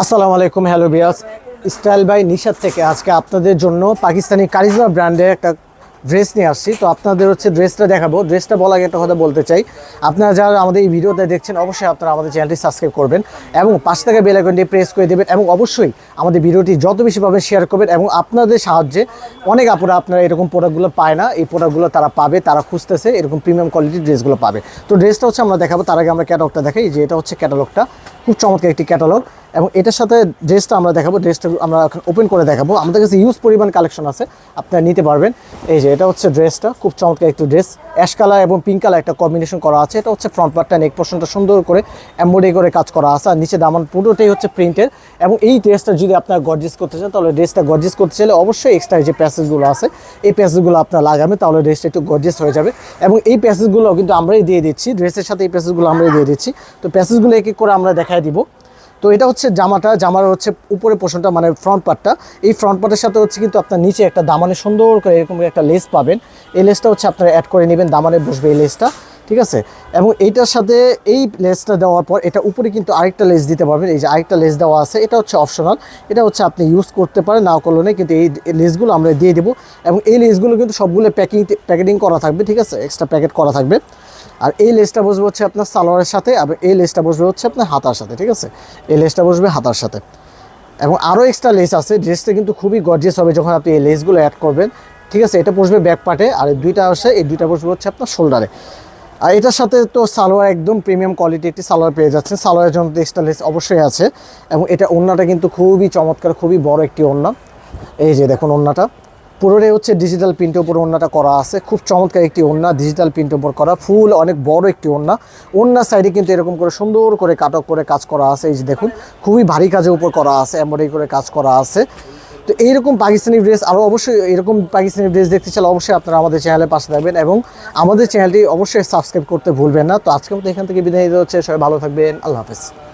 আসসালামু আলাইকুম, hello Beas style by Nishad থেকে আজকে আপনাদের জন্য পাকিস্তানি কারিজমা ব্র্যান্ডের একটা ড্রেস নিয়ে আসছি। তো আপনাদের হচ্ছে ড্রেসটা দেখাবো। ড্রেসটা বলা একটা কথা বলতে চাই। আপনারা যারা আমাদের এই ভিডিওতে দেখছেন, অবশ্যই আপনারা আমাদের চ্যানেলটি সাবস্ক্রাইব করবেন এবং পাশ থেকে বেল প্রেস করে দেবেন এবং অবশ্যই আমাদের ভিডিওটি যত বেশি পাবেন শেয়ার করবেন এবং আপনাদের সাহায্যে অনেক আপুরা আপনারা এরকম প্রোডাক্টগুলো পায় না। এই প্রোডাক্টগুলো তারা পাবে, তারা খুঁজতেছে, এরকম প্রিমিয়াম কোয়ালিটির ড্রেসগুলো পাবে। তো ড্রেসটা হচ্ছে আমরা দেখাবো। তার আগে আমরা ক্যাটালগটা দেখাই যে এটা হচ্ছে ক্যাটালগটা খুব চমৎকার একটি ক্যাটালগ এবং এটার সাথে ড্রেসটা আমরা দেখাবো, ড্রেসটা আমরা এখন ওপেন করে দেখাবো। আমাদের কাছে ইউজ পরিমাণ কালেকশন আছে, আপনারা নিতে পারবেন। এই যে, এটা হচ্ছে ড্রেসটা, খুব চমৎকার একটু ড্রেস। অ্যাশ কালার এবং পিঙ্ক কালার একটা কম্বিনেশন করা আছে। এটা হচ্ছে ফ্রন্ট পার্টটা নেক পোর্শনটা সুন্দর করে এমব্রয়ডারি করে কাজ করা আছে। আর নিচে দামান পুরোটাই হচ্ছে প্রিন্টের এবং এই ড্রেসটা যদি আপনারা গর্জিস করতে চান, তাহলে ড্রেসটা গর্জিস করতে চাইলে অবশ্যই এক্সট্রা যে প্যাসেজগুলো আছে, এই প্যাসেজগুলো আপনারা লাগাবেন, তাহলে ড্রেসটা একটু গর্জিয়াস হয়ে যাবে। এবং এই প্যাসেজগুলো কিন্তু আমরাই দিয়ে দিচ্ছি, ড্রেসের সাথে এই প্যাসেজগুলো আমরাই দিয়ে দিচ্ছি। তো প্যাসেজগুলো এক এক করে আমরা দেখাই দিব। তো এটা হচ্ছে জামাটা, জামার হচ্ছে উপরে পোষণটা মানে ফ্রন্ট পার্টটা এই ফ্রন্ট পার্টের সাথে হচ্ছে কিন্তু আপনার নিচে একটা দামানে সুন্দর করে এরকম একটা লেস পাবেন। এই লেসটা হচ্ছে আপনারা অ্যাড করে নেবেন, দামানে বসবে এই লেসটা ঠিক আছে? এবং এইটার সাথে এই লেসটা দেওয়ার পর এটা উপরে কিন্তু আরেকটা লেস দিতে পারবেন। এই যে আরেকটা লেস দেওয়া আছে, এটা হচ্ছে অপশনাল এটা হচ্ছে আপনি ইউজ করতে পারেন, নাও করলে কিন্তু এই লেসগুলো আমরা দিয়ে দেবো। এবং এই লেসগুলো কিন্তু সবগুলো প্যাকিং প্যাকেটিং করা থাকবে, ঠিক আছে? এক্সট্রা প্যাকেট করা থাকবে। আর এই লেসটা বসবে হচ্ছে আপনার সালোয়ারের সাথে আর এই লেসটা বসবে হচ্ছে আপনার হাতার সাথে, ঠিক আছে? এই লেসটা বসবে হাতার সাথে। এবং আরও এক্সট্রা লেস আছে ড্রেসটা কিন্তু খুবই গর্জিয়াস হবে যখন আপনি এই লেসগুলো অ্যাড করবেন, ঠিক আছে? এটা বসবে ব্যাক পার্টে আর দুইটা আসে, এই দুইটা বসবে হচ্ছে আপনার শোল্ডারে আর এটার সাথে তো সালোয়ার একদম প্রিমিয়াম কোয়ালিটি একটি সালোয়ার পেয়ে যাচ্ছেন, সালোয়ারের জন্য এক্সট্রা লেস অবশ্যই আছে। এবং এটা ওড়নাটা কিন্তু খুবই চমৎকার, খুবই বড় একটি ওড়না। এই যে দেখুন ওড়নাটা। পুরোটাই হচ্ছে ডিজিটাল প্রিন্টের উপর ওড়নাটা করা আছে। খুব চমৎকার একটি ওড়না ডিজিটাল প্রিন্টের উপর করা। ফুল, অনেক বড় একটি ওড়না। ওড়নার সাইডে কিন্তু এরকম করে সুন্দর করে কাটক করে কাজ করা আছে। এই যে দেখুন, খুবই ভারী কাজের উপর করা আছে এমব্রয়ডারি করে কাজ করা আছে। তো এইরকম পাকিস্তানি ড্রেস আরও অবশ্যই এরকম পাকিস্তানি ড্রেস দেখতে চাইলে অবশ্যই আপনারা আমাদের চ্যানেলের পাশে থাকবেন এবং আমাদের চ্যানেলটি অবশ্যই সাবস্ক্রাইব করতে ভুলবেন না। তো আজকে মতো এখান থেকে বিদায় হচ্ছে। সবাই ভালো থাকবেন। আল্লাহ হাফেজ।